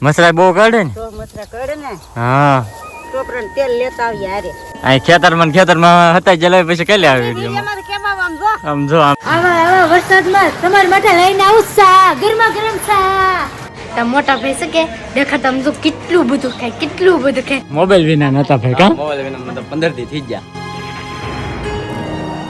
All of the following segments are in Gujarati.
મસરા બહુ કાઢે ને? તો હા. ટોપરા તેલ લેતા આવીએ હારે. અહીં ખેતરમાં ને ખેતરમાં હતા જલાવી પછી કઈ આવે વિડીયોમાં? અમારે કેમાં આમ જો. આમ જો આમ. આવા આવા વરસાદમાં તમારા માટે લઈને આવું સા ગરમા ગરમ સા તા મોટા ભાઈ શકે દેખાતા આમ જો કેટલું બધું ખાય કેટલું બધું ખાય. મોબાઈલ વિના નતા ભાઈ કા? મોબાઈલ વિના મતલબ પંદરથી થઈ ગયા.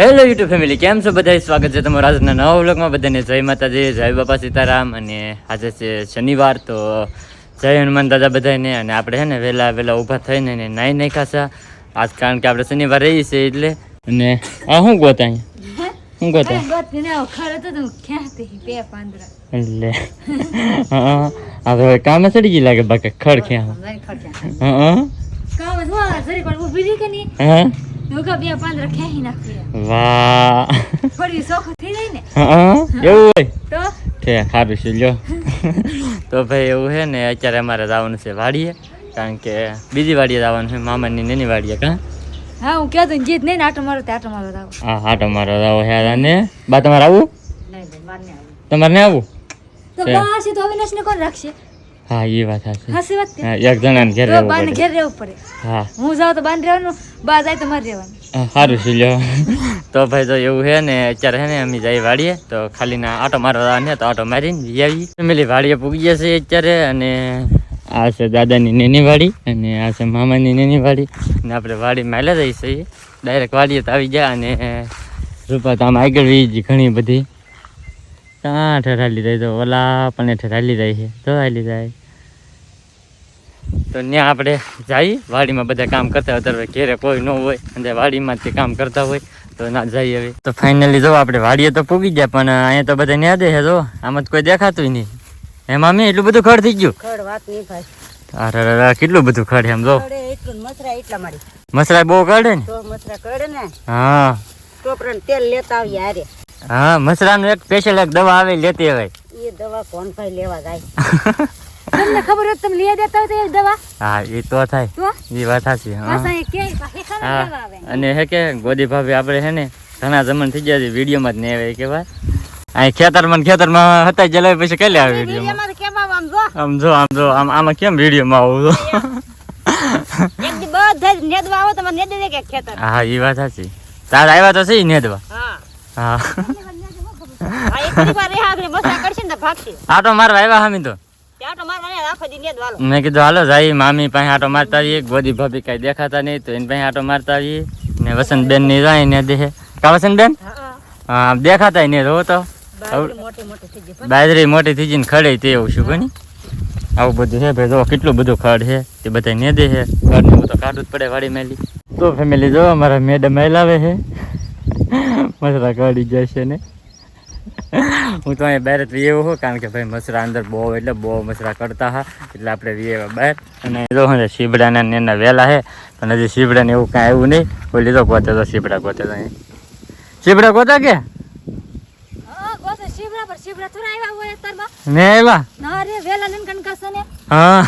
હેલો યુટ્યુબ ફેમિલી કેમ છો બધા સ્વાગત છે તમારું આજના નવા વ્લોગમાં. બધાને જય માતાજી જય બાપા સીતારામ. અને આજે છે શનિવાર તો જય હનુમાન દાદા બધાને અને આપણે છે ને વહેલા વહેલા ઊભા થઈને ને નાઈ નાઈ ખાસા. આજ કારણ કે આપણે શનિવાર રહીએ છીએ એટલે. અને આ શું ગોતા અહીંયા શું ગોતા? એટલે. હા હવે કામે ચડી ગઈ લાગે બાકી ખડ નહીં? ને? હા એવું હોય. કે સારું છે લ્યો. તો ભાઈ એવું છે ને અત્યારે અમારે જવાનું છે વાડીએ કારણ કે બીજી વાડીએ જવાનું છે મામાની નાની વાડીએ કાં? હા હું કહેતો જીત નહીં આટો મારો તે આટો મારો આવો. હા આટો મારો જાવ હે અને બા તમારે આવું? નહીં ભાઈ નહીં આવું. તમારે ને આવું? તો છે. બા હશે તો અવિનાશ ને કોણ રાખશે? હા એ વાત હસી વાત કે હા એક જણાને ઘેર રહેવું બાને ઘેર રહેવું પડે. હા. હું જાઉં તો બાને રહેવાનું બા જાય તો મારે રહેવાનું. સારું છે લ્યો. તો ભાઈ તો એવું છે ને અત્યારે છે ને અમે જઈ વાડીએ તો ખાલી ના આટો મારવા ને તો આટો મારીને આવીએ. ફેમિલી વાડીએ પૂગીએ છીએ અત્યારે અને આ છે દાદાની નેની વાડી અને આ છે મામાની નેની વાડી અને આપણે વાડી માલે જઈ છીએ. ડાયરેક્ટ વાડીએ તો આવી ગયા અને રૂપા તો આમ આગળ વી ઘણી બધી. ક્યાં ઠરાલી જાય તો ઓલા પણ ઠરાલી જાય છે. તો હાલી જાય. તો ત્યાં આપણે જઈએ. વાડીમાં બધા કામ કરતા હોય ઘેરે કોઈ ન હોય અને વાડીમાં તે કામ કરતા હોય તો ના જઈએ હવે. તો ફાઇનલી જો આપણે વાડીએ તો પૂગી ગયા પણ અહીંયા તો બધા ન્યા દે છે જો. આમાં તો કોઈ દેખાતું નહીં. એમાં મેં એટલું બધું ખડ થઈ ગયું. ખડ વાત નહીં ભાઈ. અરે અરે કેટલું બધું ખડ એમ જો. એટલું મારી. મસરા બહુ કાઢે ને? હા. તો તેલ લેતા આવીએ હા મસરાનું એક સ્પેશિયલ એક દવા આવે લેતી હોય. એ દવા કોણ ભાઈ લેવા જાય? તમને ખબર હોય તમે લઈ દેતા હોય તો એ દવા? હા એ તો થાય. એ વાત સાચી હા. અને હે કે ગોદી ભાભી આપણે હે ને ઘણા જમણ થઈ ગયા છે વિડીયોમાં જ નહીં આવે કે વાત અહીં ખેતરમાં ખેતરમાં હતા જલાવી પછી કઈ લેવા વિડીયોમાં? આમ જો? આમ જો આમ આમાં કેમ વિડીયોમાં આવું છો બધા નેદવા આવો તમારે નેદી કે ખેતર. હા એ વાત સાચી. તાર આવ્યા તો છે નેદવા? હા. આટો મારવા આવ્યા હામી તો. મેં કીધું હાલો જાય મામી પાસે આટો મારતા આવીએ. ગોદી ભાભી કઈ દેખાતા નહીં તો એની પાસે આટો મારતા આવીએ. ને વસંતબેનની જાય ને દે કા હા હા. દેખાતા નહીં રહો તો. બાજરી મોટી થઈ જઈને ખડે તે એવું શું કોની આવું બધું છે ભાઈ જો કેટલું બધું ખડ છે તે બધા ને દે છે ખડ ને તો કાઢવું જ પડે વાડી મેલી. તો ફેમિલી જો અમારા મેડમ લાવે છે મસરા કાઢી જાય છે ને. હું તો અહીંયા બહાર જ વી એવું કારણ કે ભાઈ મસરા અંદર બહુ એટલે બહુ મસરા કરતા હા. એટલે આપણે વી આવ્યા બહાર. અને જો હું શીબડાના ને એના વહેલા છે પણ હજી શીબડાને એવું કાંઈ આવ્યું નહીં. કોઈ લીધો ગોતે તો શીબડા ગોતે તો શીબડા ગોતા કે? હા હા.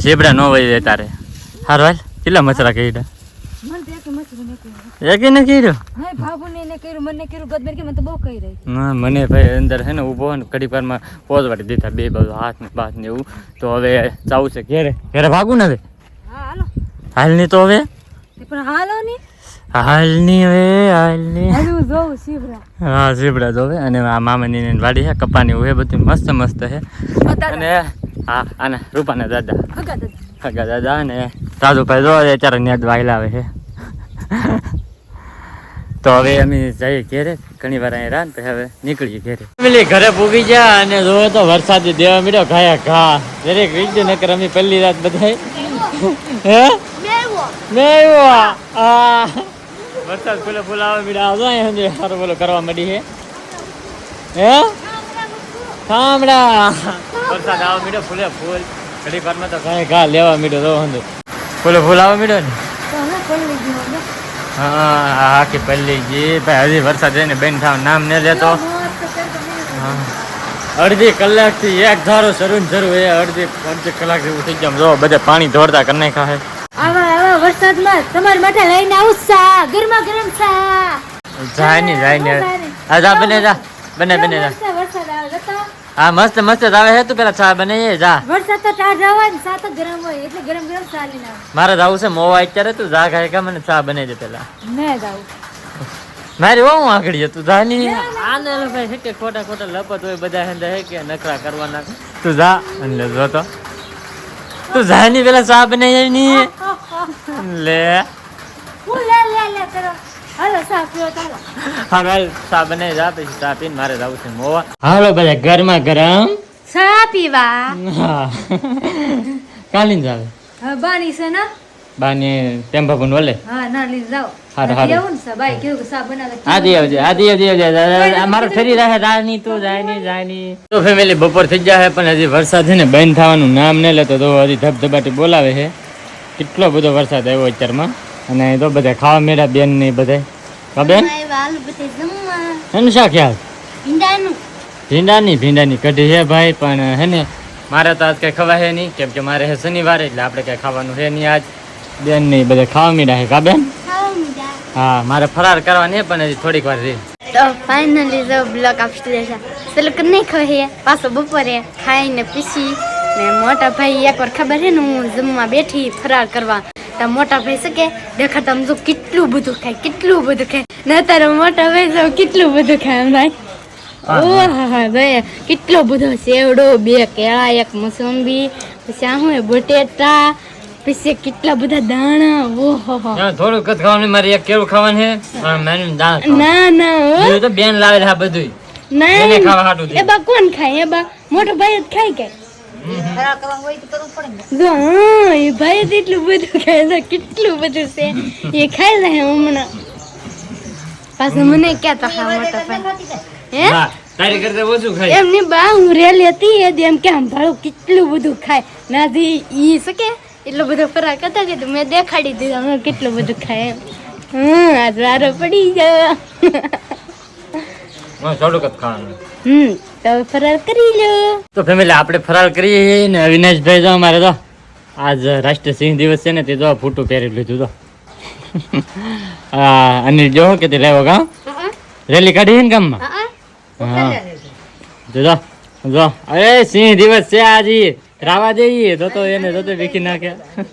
શેબડા નો વહી તારે. હારું કેટલા મસરા કહી એક કર્યું ને કર્યો ને એને મને કર્યું ગદમેર કે મને તો બહુ કહી રહી. ના મને ભાઈ અંદર છે ને ઊભો ને ઘડી વારમાં પોઝવાડી દીધા બે બાજુ હાથ ને બાથ ને એવું. તો હવે જાવું છે ઘેરે. ઘેરે ભાગું ને હવે? હા હાલો. હાલ તો હવે? તે પણ હાલો ની? હાલ હવે હાલની. હાલું જોઉં હા અને આ મામાની ને વાડી છે કપાની છે બધું મસ્ત મસ્ત છે. અને હા અને રૂપાના દાદા. હગા દાદા. કાકા દાદા ને સાધુભાઈ જો અત્યારે નેટ વાયલા આવે છે. તો હવે અમે જઈએ ઘેરે ઘણી વાર અહીંયા રાન પછી હવે નીકળીએ ઘેરે. ફેમિલી ઘરે પૂગી ગયા અને જોવો તો વરસાદી દેવા મળ્યો ઘાયા ઘા. દરેક રીત નકર અમે પહેલી રાત બધા હે? મેં આ. વરસાદ ફૂલે ફૂલ આવે મીડા આવજો અહીં સમજે સારું બોલો કરવા માંડી હે હે? ખામડા વરસાદ આવવા મીડ્યો ફૂલે ફૂલ ઘડી વારમાં તો ઘાય ઘા લેવા મીડ્યો તો સમજો ફૂલે ફૂલ આવવા મીડ્યો ને. પલ્લી હા આખી પલ્લી ગઈ ભાઈ હજી વરસાદ જઈને બેન થાવ નામ ને લેતો. હા. અડધી કલાકથી એક ધારો શરૂ જરૂર શરૂ એ અડધી અડધી કલાક જેવું થઈ ગયા. જો બધે પાણી દોડતા કરી નાખ્યા છે આવા આવા વરસાદમાં તમારા માટે લઈને આવું સા. ગરમા ગરમ સા. જાય ને જાય ને આ જા બને જા. બને બને જા. વરસાદ આવે હા મસ્ત મસ્ત આવે છે તું પેલા ચા બનાવીએ જા. વરસાદ તો તાર હોય ને સાત ગરમ હોય એટલે ગરમ ગરમ ચાલી ના મારે જવું છે મોવા અત્યારે તું જા ખાય કા મને ચા બનાવી દે પેલા. મેં જાઉં મારી હું આગળ છે તું જા ની આને લે ભાઈ છે કે ખોટા ખોટા લપત હોય બધા હેંદે હે કે નકરા કરવાના તું જા અને લે જો તો. તું જા ની પેલા ચા બનાવી ની લે. હું લે લે લે કરો હાલો સા પીવો ચાલો. હા ચા બનાવી જા પછી ચા પીને મારે જવું છે મોવા. હાલો બધા ગરમા ગરમ? સા પીવા. હા. કાલીન જાવે હા બાની છે ને? બાને ટેમ્પા પણ વલે હા ના લઈ જાઓ. હારું, હારું. એવું ને બાઈ કેવું કે સા બનાવે આદિ આવજે આદિ આવજે આવજે. અમારો ફરી રહે જાની તું જાની જાની તો ફેમિલી બપોર થઈ જાય પણ હજી વરસાદ છે ને બંધ થવાનું નામ નહીં લેતો તો હજી ધબધબાટી બોલાવે છે. કેટલો બધો વરસાદ આવ્યો અત્યારમાં. અને તો બધા ખાવા મેળા બેન ને બધા. કા બેન? એનું શા ખ્યાલ ભીંડાની. ભીંડાની કઢી છે ભાઈ પણ હે ને મારે તો આજ કઈ હે નહીં કેમ કે મારે હે શનિવારે એટલે આપણે કઈ ખાવાનું છે નહીં આજ. બેન નહીં બધા ખાવા મીડા હે કા બેન? હા મારે ફરાર કરવાની હે પણ હજી થોડીક વાર રહી. તો ફાઇનલી જો બ્લોક આપી દેશે પેલું કે નહીં ખાઈએ પાછો બપોરે ખાઈને પીસી ને મોટા ભાઈ એકવાર ખબર છે ને હું જમવા બેઠી ફરાર કરવા. તો મોટા ભાઈ શું કે દેખાતા આમ જો કેટલું બધું ખાય કેટલું બધું ખાય. ને તારો મોટા ભાઈ જો કેટલું બધું ખાય એમ ભાઈ કેટલો બધો સેવડો બે કેળા એક મોસંબી પછી આ હું બટેટા પછી કેટલા બધા દાણા ઓહો થોડુંક જ ખાવાનું મારે એક કેળું ખાવાનું છે. ના ના તો બેન લાવે છે બધું ના એ બા કોણ ખાય? એ બા મોટો ભાઈ જ ખાય કે? જો હા એ ભાઈ એટલું બધું ખાય છે કેટલું બધું છે. એ ખાઈ લે હમણાં. પાછું મને ક્યાં તો ખાવા મોટા ભાઈ. હે? તારી કરતા ઓછું ખાય. એમ બા હું રેલી હતી એ એમ કે ભાડું કેટલું બધું ખાય. નાથી ઈ શકે એટલો બધો ફરાક હતા કે મેં દેખાડી દીધું કેટલું બધું ખાય એમ. હમ આજ વારો પડી ગયો. હા, થોડુંક જ ખાવાનું હમ તો ફરાર કરી લો. તો ફેમિલી આપણે ફરાર કરીએ ને અવિનાશભાઈ જો અમારે તો આજ રાષ્ટ્રીય સિંહ દિવસ છે ને તે જો ફૂટું પહેરી લીધું તો. હા અનિલ જો કે તે લેવો કા રેલી કાઢી ને ગામમાં? હા જો જો જો. અરે સિંહ દિવસ છે આજે. રાવા જઈએ. તો તો એને તો તો વીખી નાખ્યા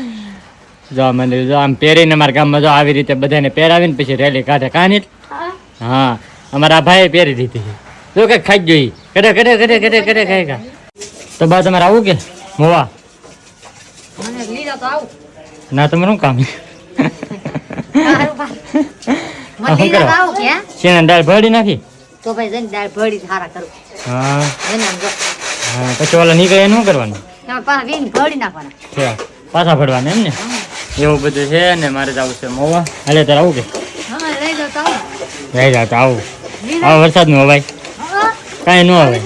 જો મને જો આમ પહેરીને અમારા ગામમાં જો આવી રીતે બધાને પહેરાવીને પછી રેલી કાઢે. કાની હા. અમારા ભાઈએ પહેરી દીધી છે. જો કે ખાઈ જોઈ કડે કડે કડે કડે કડે ખાઈ કા તો બા તમારે આવું કે? મોવા. તો ના. મને શું કામ તો? શેના દાળ ભરી નાખી? તો ભાઈ જઈને દાળ ભળી સારા કરું. હા. હા પછી ઓલા નીકળે શું કરવાનું? પાછા નાખવાના. ભરવાના એમ ને એવું બધું છે ને મારે જવું છે. મોવા હાલે તારે આવું કે? હા લઈ તો આવું. જાવ તો આવું. આવો વરસાદનું હવાય કાંઈ ન હવાય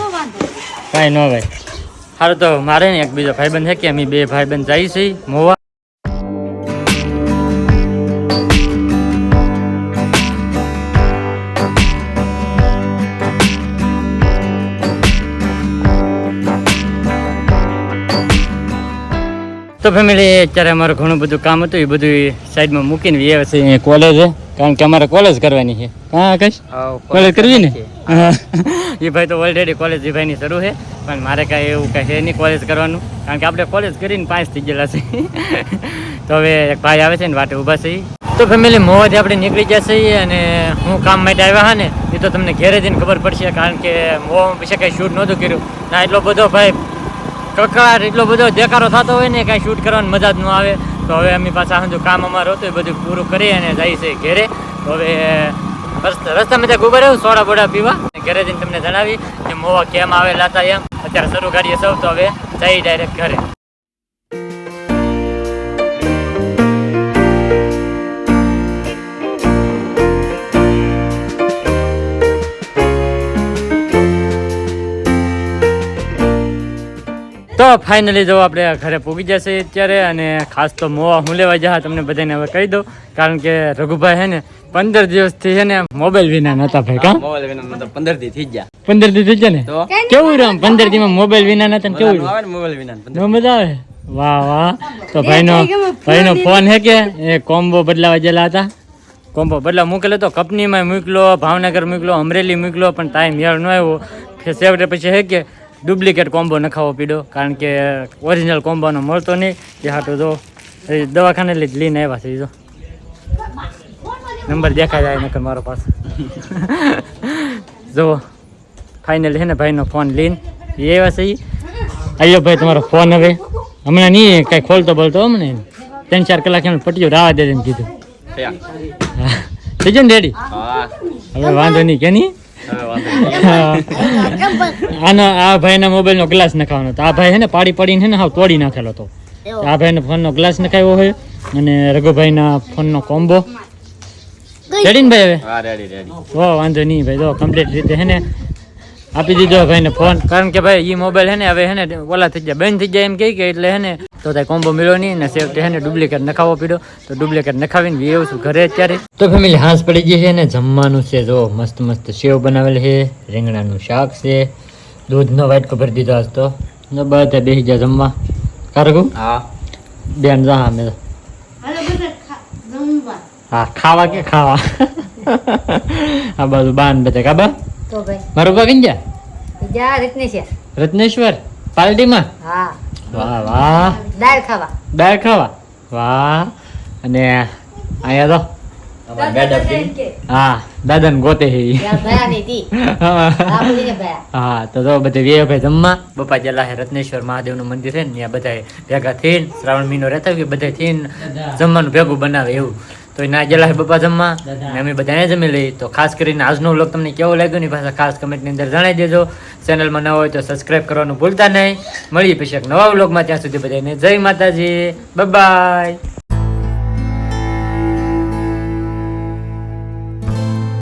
કાંઈ ન હવાય સારું તો મારે ને એક બીજો ભાઈબંધ છે કે અમે બે ભાઈબંધ જઈ છીએ મોવા. તો ફેમિલી અત્યારે અમારું ઘણું બધું કામ હતું, એ બધું સાઈડમાં મૂકીને વ્યવસ્થિત કોલેજ કારણ કે અમારે કોલેજ કરવાની છે. હા આકાશ? કોલેજ કરવી ને? એ ભાઈ તો ઓલરેડી કોલેજ એ ભાઈની શરૂ છે પણ મારે કાંઈ એવું કાંઈ છે નહીં કોલેજ કરવાનું. કારણ કે આપણે કોલેજ કરીને પાંચ થઈ ગયેલા છે. તો હવે એક ભાઈ આવે છે ને વાટે ઊભા છે તો ફેમિલી મોવાથી આપણે નીકળી ગયા છીએ અને હું કામ માટે આવ્યા હા ને એ તો તમને ઘેરે જઈને ખબર પડશે કારણ કે મોવામાં પછી કાંઈ શૂટ નહોતું કર્યું. ના એટલો બધો ભાઈ કકડાટ એટલો બધો દેખારો થતો હોય ને કાંઈ શૂટ કરવાની મજા જ ન આવે. તો હવે અમે પાછા જો કામ અમારું હતું એ બધું પૂરું કરી અને જાય છે ઘેરે. તો હવે રસ્તા ત્યાં ઊભા રહ્યું સોડા બોડા પીવા. ઘરે જઈને તમને જણાવી કે મોવા કેમ આવેલા હતા એમ. અત્યારે શરૂ કરીએ સૌ, તો હવે જઈ ડાયરેક્ટ ઘરે. તો ફાઇનલી જો આપણે ઘરે પૂગી જશે અત્યારે અને ખાસ તો મોવા હું લેવા જા તમને બધાને હવે કહી દઉં કારણ કે રઘુભાઈ હે ને પંદર દિવસથી છે ને મોબાઈલ વિના નતા ભાઈ કા? મોબાઈલ વિના નતા પંદર દી થઈ ગયા. પંદર દી થઈ ગયા ને? કેવું રામ પંદર દી માં મોબાઈલ વિના નતા ને કેવું આવે ને મોબાઈલ વિના મજા આવે? વાહ વાહ. તો ભાઈનો ભાઈનો ફોન હે કે? એ કોમ્બો બદલાવા ગયેલા હતા. કોમ્બો બદલા મૂકેલો તો કંપનીમાં મૂકલો ભાવનગર મૂકલો અમરેલી મૂકલો પણ ટાઈમ યાર ન આવ્યો. છેવટે પછી હે કે ડુપ્લિકેટ કોમ્બો નખાવો પીડો કારણ કે ઓરિજિનલ કોમ્બોનો મળતો નહીં. તે હાટો તો એ દવાખાને લઈ જ લઈને આવ્યા છે જો. નંબર દેખાય જાય નકર મારો પાસે જો ફાઇનલ છે ને ભાઈનો ફોન લઈને એ આવ્યા છે. આયો ભાઈ તમારો ફોન હવે. હમણાં નહીં કાંઈ ખોલતો બોલતો હમણાં ત્રણ ચાર કલાક એમ પટ્યો રાવા દે કીધું. થઈ જાય ને રેડી હવે વાંધો નહીં કે નહીં. આનો આ ભાઈના મોબાઈલનો ગ્લાસ નખાવાનો હતો. આ ભાઈ હે ને પાડી પાડીને ને હાવ તોડી નાખેલો હતો. આ ભાઈને ફોનનો ગ્લાસ નખાવ્યો હોય અને રઘુભાઈના ફોનનો કોમ્બો રેડી ને ભાઈ હવે? હા રેડી રેડી. હો વાંધો નહીં ભાઈ. જો કમ્પ્લીટ રીતે હે ને આપી દીધો ભાઈને ફોન. કારણ કે ભાઈ એ મોબાઈલ હે ને હવે હે ને ઓલા થઈ જાય બંધ થઈ જાય એમ કહે કે એટલે હે ને તો ત્યાં કોમ્બો મળ્યો નહીં ને સેફટી હે ને ડુપ્લિકેટ નખાવો પીડો તો ડુપ્લિકેટ નખાવીને વી છું ઘરે અત્યારે. તો ફેમિલી હાંસ પડી ગઈ છે ને જમવાનું છે જો મસ્ત મસ્ત સેવ બનાવેલ છે રીંગણાનું શાક છે દૂધનો વાટકો ભરી દીધો આજ તો. ને બધા બેસી ગયા જમવા. કારગું હા. બેન જા અમે. હા ખાવા કે ખાવા? આ બાજુ બાન બધા કાબા તો ભાઈ. મારું બા કઈ ગયા બીજા રીતની રત્નેશ્વર પાર્ટીમાં હા. વાહ વાહ. દાળ ખાવા. દાળ ખાવા? વાહ. અને અહીંયા તો? હા દાદાને ગોતે હા. બધે વે ભાઈ જમવા. બપા જેલા હે રત્નેશ્વર મહાદેવનું મંદિર છે ને ત્યાં બધા ભેગા થઈને શ્રાવણ મહિનો રહેતા હોય બધા થઈને જમવાનું ભેગું બનાવે એવું. તો ના જેલા હે બપા જમવા? ને અમે બધાને જમી લઈ તો ખાસ કરીને આજનો વ્લોગ તમને કેવો લાગ્યો ને પાછા ખાસ કમેન્ટની અંદર જણાવી દેજો. ચેનલમાં ન હોય તો સબસ્ક્રાઇબ કરવાનું ભૂલતા નહીં. મળીએ પછી એક નવા વ્લોગમાં ત્યાં સુધી બધાને જય માતાજી. બાય